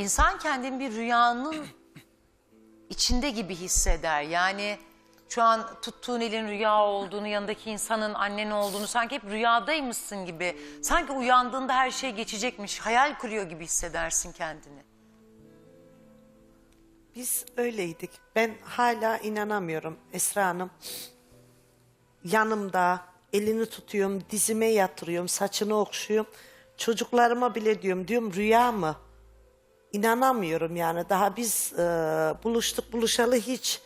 İnsan kendini bir rüyanın içinde gibi hisseder. Yani şu an tuttuğun elin rüya olduğunu, yanındaki insanın annen olduğunu sanki hep rüyadaymışsın gibi. Sanki uyandığında her şey geçecekmiş, hayal kuruyor gibi hissedersin kendini. Biz öyleydik. Ben hala inanamıyorum Esra Hanım. Yanımda elini tutuyorum, dizime yatırıyorum, saçını okşuyorum. Çocuklarıma bile diyorum, diyorum rüya mı? İnanamıyorum yani. Daha biz e, buluştuk buluşalı hiç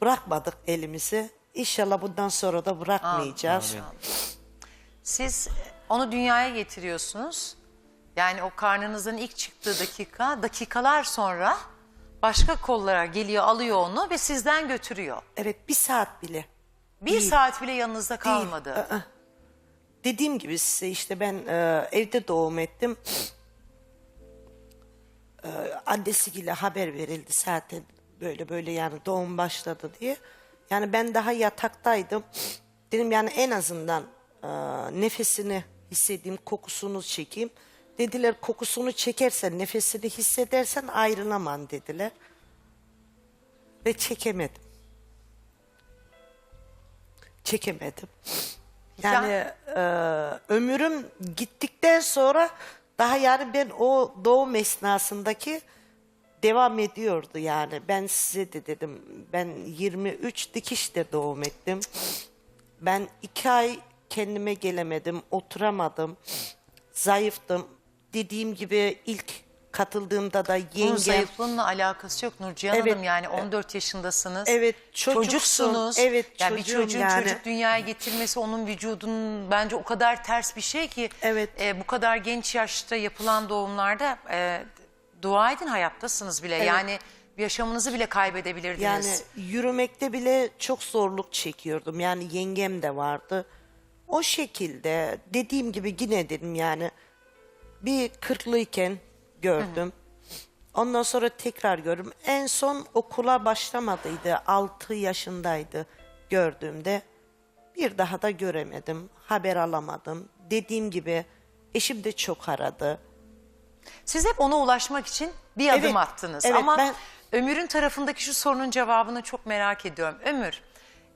bırakmadık elimizi. İnşallah bundan sonra da bırakmayacağız. Siz onu dünyaya getiriyorsunuz. Yani o karnınızın ilk çıktığı dakika, dakikalar sonra başka kollara geliyor, alıyor onu ve sizden götürüyor. Evet bir saat bile. Bir Değil. saat bile yanınızda kalmadı. Değil. Dediğim gibi size işte ben e, evde doğum ettim. E, annesiyle haber verildi zaten böyle böyle yani doğum başladı diye. Yani ben daha yataktaydım. Dedim yani en azından e, nefesini hissedeyim, kokusunu çekeyim. Dediler kokusunu çekersen, nefesini hissedersen ayrılamam dediler. Ve çekemedim. Çekemedim. Yani e, ömrüm gittikten sonra daha yani ben o doğum esnasındaki devam ediyordu yani. Ben size de dedim ben 23 dikişte doğum ettim. Ben iki ay kendime gelemedim, oturamadım. Zayıftım. Dediğim gibi ilk katıldığımda da Bunun yengem... zayıflığınla alakası yok Nurcihan Evet. Hanım. Yani 14 yaşındasınız. Evet, çocuksun. Çocuksunuz. Evet, yani bir çocuğum çocuğun yani. çocuk dünyaya getirmesi onun vücudunun bence o kadar ters bir şey ki. Evet. e, bu kadar genç yaşta yapılan doğumlarda e, dua edin hayattasınız bile. Yani bir yaşamınızı bile kaybedebilirdiniz. Yani yürümekte bile çok zorluk çekiyordum. Yani yengem de vardı. O şekilde dediğim gibi yine dedim yani bir kırklıyken gördüm. Ondan sonra tekrar gördüm. En son okula başlamadıydı. 6 yaşındaydı gördüğümde. Bir daha da göremedim. Haber alamadım. Dediğim gibi eşim de çok aradı. Siz hep ona ulaşmak için bir adım Evet, attınız. evet, Ama ben- Ömür'ün tarafındaki şu sorunun cevabını çok merak ediyorum. Ömür,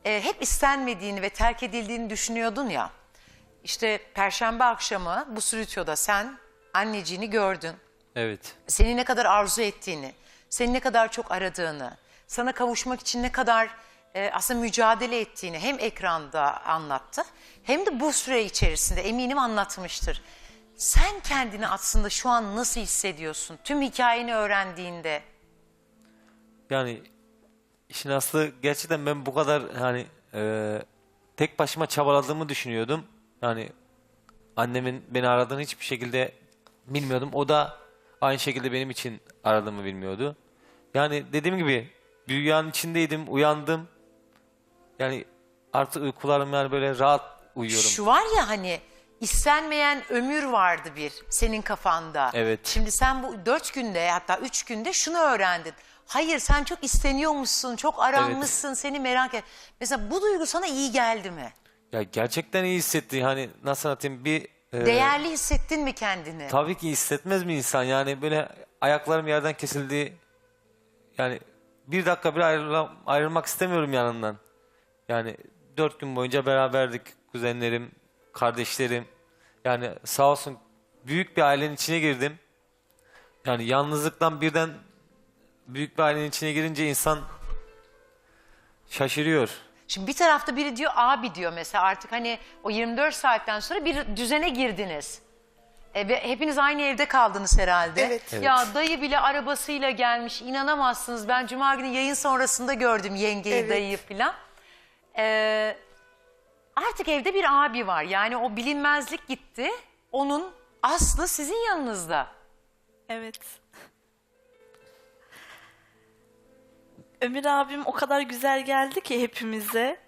e, hep istenmediğini ve terk edildiğini düşünüyordun ya. İşte perşembe akşamı bu stüdyoda sen anneciğini gördün. Evet. Seni ne kadar arzu ettiğini, seni ne kadar çok aradığını, sana kavuşmak için ne kadar e, aslında mücadele ettiğini hem ekranda anlattı hem de bu süre içerisinde eminim anlatmıştır. Sen kendini aslında şu an nasıl hissediyorsun? Tüm hikayeni öğrendiğinde. Yani işin aslı gerçekten ben bu kadar hani e, tek başıma çabaladığımı düşünüyordum. Yani annemin beni aradığını hiçbir şekilde bilmiyordum. O da aynı şekilde benim için aradığımı bilmiyordu. Yani dediğim gibi bir rüyanın içindeydim, uyandım. Yani artık uykularım yani böyle rahat uyuyorum. Şu var ya hani istenmeyen ömür vardı bir senin kafanda. Evet. Şimdi sen bu dört günde hatta üç günde şunu öğrendin. Hayır sen çok isteniyormuşsun, çok aranmışsın, seni merak et. Mesela bu duygu sana iyi geldi mi? Ya gerçekten iyi hissetti. Hani nasıl anlatayım bir e, Değerli hissettin mi kendini? Tabii ki hissetmez mi insan? Yani böyle ayaklarım yerden kesildi. Yani bir dakika bile ayrıla- ayrılmak istemiyorum yanından. Yani dört gün boyunca beraberdik kuzenlerim, kardeşlerim. Yani sağ olsun büyük bir ailenin içine girdim. Yani yalnızlıktan birden büyük bir ailenin içine girince insan şaşırıyor. Şimdi bir tarafta biri diyor abi diyor mesela artık hani o 24 saatten sonra bir düzene girdiniz. E, ve hepiniz aynı evde kaldınız herhalde. Evet. Ya dayı bile arabasıyla gelmiş inanamazsınız. Ben cuma günü yayın sonrasında gördüm yengeyi Evet. dayıyı falan. E, artık evde bir abi var. Yani o bilinmezlik gitti. Onun aslı sizin yanınızda. Evet. Ömür abim o kadar güzel geldi ki hepimize.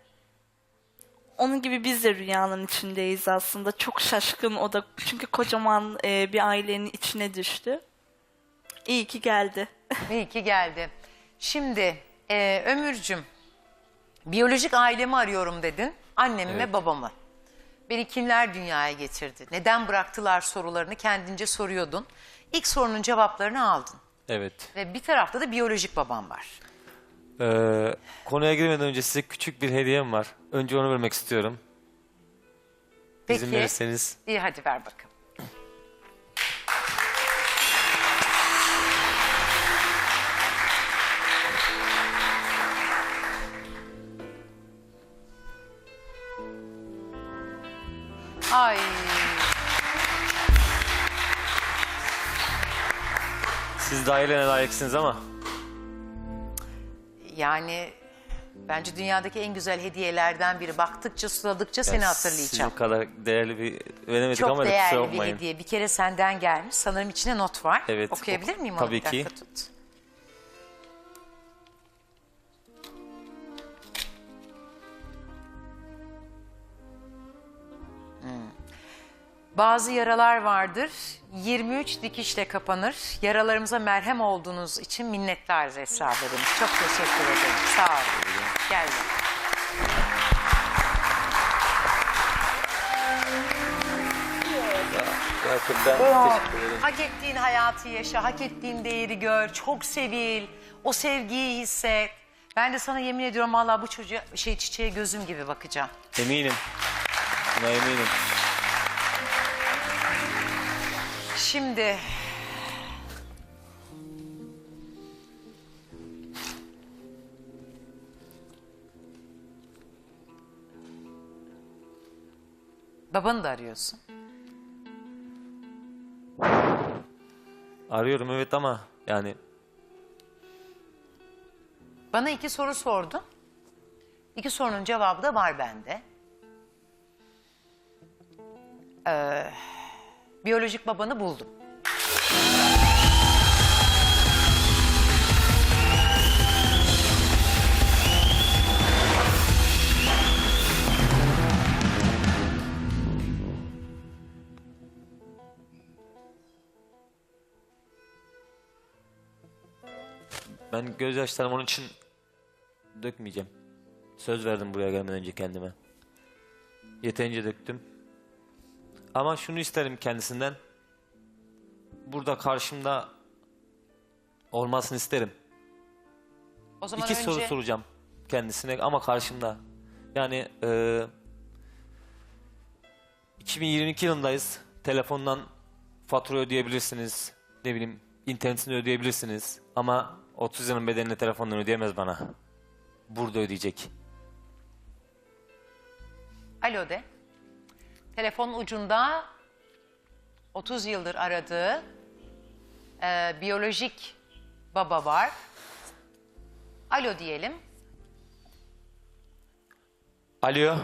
Onun gibi biz de rüyanın içindeyiz aslında. Çok şaşkın o da. Çünkü kocaman e, bir ailenin içine düştü. İyi ki geldi. İyi ki geldi. Şimdi e, Ömürcüm, biyolojik ailemi arıyorum dedin. Annemi ve babamı. Beni kimler dünyaya getirdi? Neden bıraktılar sorularını kendince soruyordun. İlk sorunun cevaplarını aldın. Evet. Ve bir tarafta da biyolojik baban var. Ee, konuya girmeden önce size küçük bir hediyem var. Önce onu vermek istiyorum. İzin Peki. verirseniz. İyi hadi ver bakalım. Ay. Siz de ailene layıksınız ama Yani bence dünyadaki en güzel hediyelerden biri. Baktıkça suladıkça seni hatırlayacağım. Sizin kadar değerli bir veremedik Çok ama kusura değerli bir bakmayın. hediye. Bir kere senden gelmiş. Sanırım içine not var. Evet, Okuyabilir oku- miyim onu? tabii Bir dakika ki. Tut. Bazı yaralar vardır. 23 dikişle kapanır. Yaralarımıza merhem olduğunuz için minnettarız Esra demiş. Çok teşekkür ederim. Sağ ol. Gel. Gerçekten teşekkür ederim. Hak ettiğin hayatı yaşa, hak ettiğin değeri gör, çok sevil, o sevgiyi hisset. Ben de sana yemin ediyorum vallahi bu çocuğa şey çiçeğe gözüm gibi bakacağım. Eminim. Buna eminim. Şimdi Babanı da arıyorsun. Arıyorum evet ama yani Bana iki soru sordun. İki sorunun cevabı da var bende. Ee, biyolojik babanı buldum. ben gözyaşlarımı onun için dökmeyeceğim. Söz verdim buraya gelmeden önce kendime. Yeterince döktüm. Ama şunu isterim kendisinden. Burada karşımda olmasını isterim. O zaman İki önce soru soracağım kendisine ama karşımda. Yani e, 2022 yılındayız. Telefondan fatura ödeyebilirsiniz. Ne bileyim internetini ödeyebilirsiniz. Ama 30 yılın bedelini telefondan ödeyemez bana. Burada ödeyecek. Alo de. Telefon ucunda 30 yıldır aradığı e, biyolojik baba var. Alo diyelim. Alo.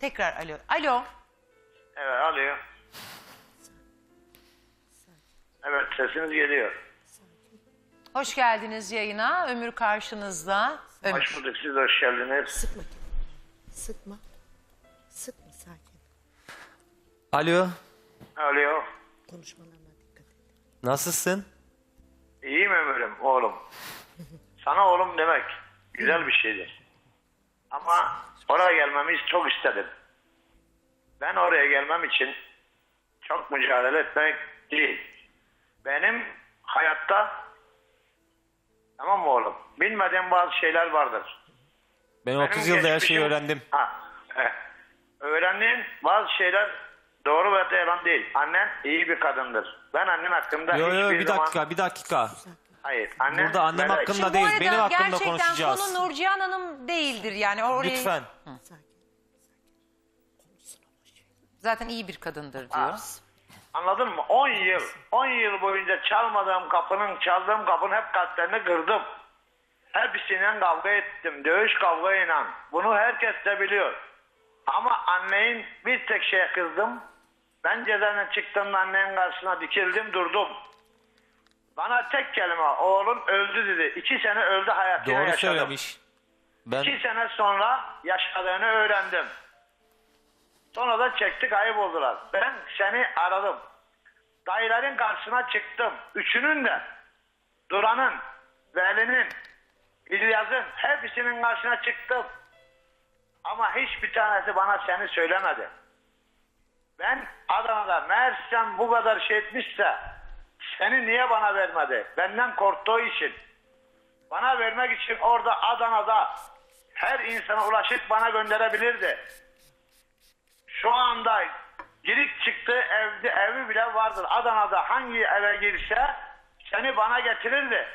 Tekrar alo. Alo. Evet alıyor. Evet sesiniz geliyor. Hoş geldiniz yayına. Ömür karşınızda. Ömür. Hoş bulduk siz hoş geldiniz. Sıkma. Sıkma. Sıkma sakin. Alo. Alo. Konuşmalarına dikkat et. Nasılsın? İyiyim Ömür'üm oğlum. Sana oğlum demek güzel bir şeydir. Ama oraya gelmemi çok istedim. Ben oraya gelmem için çok mücadele etmek değil. Benim hayatta tamam mı oğlum? Bilmediğim bazı şeyler vardır. Ben Benim 30 yılda her şeyi öğrendim. Ha, evet. Öğrendiğim bazı şeyler doğru ve yalan değil. Annen iyi bir kadındır. Ben annem hakkında Yo yo hiçbir bir zaman... dakika bir dakika. Hayır. Annem Burada annem hakkında değil, benim hakkımda gerçekten konuşacağız. konu Nurcihan Hanım değildir yani. Orayı... Lütfen. Sakin. Zaten iyi bir kadındır diyor. Anladın mı? 10 yıl, 10 yıl boyunca çalmadığım kapının, çaldığım kapının hep kalplerini kırdım. Hepsiyle kavga ettim. Dövüş kavgayla. Bunu herkes de biliyor. Ama annenin bir tek şeye kızdım. Ben cezaevine çıktığımda annenin karşısına dikildim durdum. Bana tek kelime oğlun öldü dedi. İki sene öldü hayatını Doğru yaşadım. söylemiş. Ben İki sene sonra yaşadığını öğrendim. Sonra da çektik ayıp oldular. Ben seni aradım. dayıların karşısına çıktım. Üçünün de Duran'ın, Veli'nin, İlyas'ın hepsinin karşısına çıktım. Ama hiçbir tanesi bana seni söylemedi. Ben Adana'da meğersem bu kadar şey etmişse seni niye bana vermedi? Benden korktuğu için. Bana vermek için orada Adana'da her insana ulaşıp bana gönderebilirdi. Şu anda girik çıktı evde evi bile vardır. Adana'da hangi eve girse seni bana getirirdi.